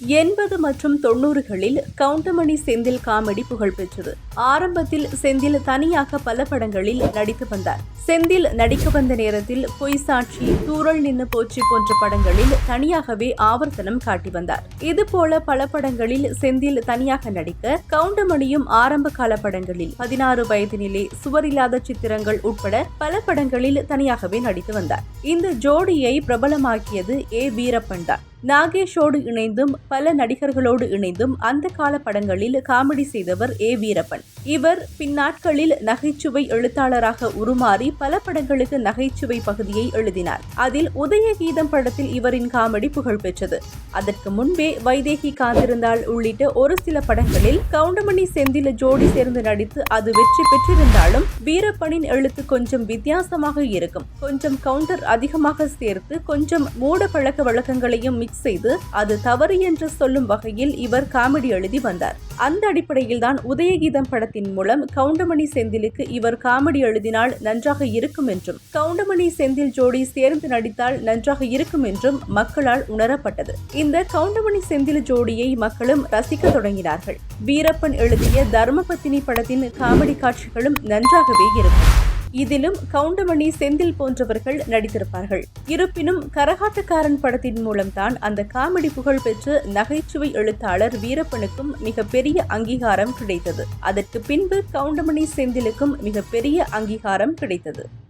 எண்பது மற்றும் தொண்ணூறுகளில் கவுண்டமணி செந்தில் காமெடி புகழ்பெற்றது ஆரம்பத்தில் செந்தில் தனியாக பல படங்களில் நடித்து வந்தார். செந்தில் நடிக்க வந்த நேரத்தில் பொய் சாட்சி தூரல் நின்று போச்சு போன்ற படங்களில் தனியாகவே ஆவர்த்தனம் காட்டி வந்தார். இதுபோல பல படங்களில் செந்தில் தனியாக நடிக்க கவுண்டமணியும் ஆரம்ப கால படங்களில் பதினாறு வயதினிலே சுவரில்லாத சித்திரங்கள் உட்பட பல படங்களில் தனியாகவே நடித்து வந்தார். இந்த ஜோடியை பிரபலமாக்கியது ஏ. வீரப்பன் தான் நாகேஷோடு இணைந்தும் பல நடிகர்களோடு இணைந்தும் அந்த கால படங்களில் காமெடி செய்தவர் ஏ. வீரப்பன். இவர் பின்னாட்களில் நகைச்சுவை எழுத்தாளராக உருமாறி பல படங்களுக்கு நகைச்சுவை பகுதியை எழுதினார். அதில் உதயகீதம் படத்தில் இவரின் காமெடி புகழ் பெற்றது. அதற்கு முன்பே வைதேகி காத்திருந்தாள் உள்ளிட்ட ஒரு சில படங்களில் கவுண்டமணி செந்தில ஜோடி சேர்ந்து நடித்து அது வெற்றி பெற்றிருந்தாலும் வீரப்பனின் எழுத்து கொஞ்சம் வித்தியாசமாக இருக்கும். கொஞ்சம் கவுண்டர் அதிகமாக சேர்த்து கொஞ்சம் மூட பழக்க வழக்கங்களையும் மிக்ஸ் செய்து அது தவறு என்று சொல்லும் வகையில் இவர் காமெடி எழுதி வந்தார். அந்த அடிப்படையில் தான் உதயகீதம் படத்தின் மூலம் கவுண்டமணி செந்திலுக்கு இவர் காமெடி எழுதினால் நன்றாக இருக்கும் என்றும் கவுண்டமணி செந்தில் ஜோடி சேர்ந்து நடித்தால் நன்றாக இருக்கும் என்றும் மக்களால் உணரப்பட்டது. இந்த கவுண்டமணி செந்தில் ஜோடியை மக்களும் ரசிக்க தொடங்கினார்கள். வீரப்பன் எழுதிய தர்மபத்தினி படத்தின் காமெடி காட்சிகளும் நன்றாகவே இருக்கும். இதிலும் கவுண்டமணி செந்தில் போன்றவர்கள் நடித்திருப்பார்கள். இருப்பினும் கரகாட்டக்காரன் படத்தின் மூலம்தான் அந்த காமெடி புகழ் பெற்று நகைச்சுவை எழுத்தாளர் வீரப்பனுக்கும் மிகப்பெரிய அங்கீகாரம் கிடைத்தது. அதற்கு பின்பு கவுண்டமணி செந்திலுக்கும் மிகப்பெரிய அங்கீகாரம் கிடைத்தது.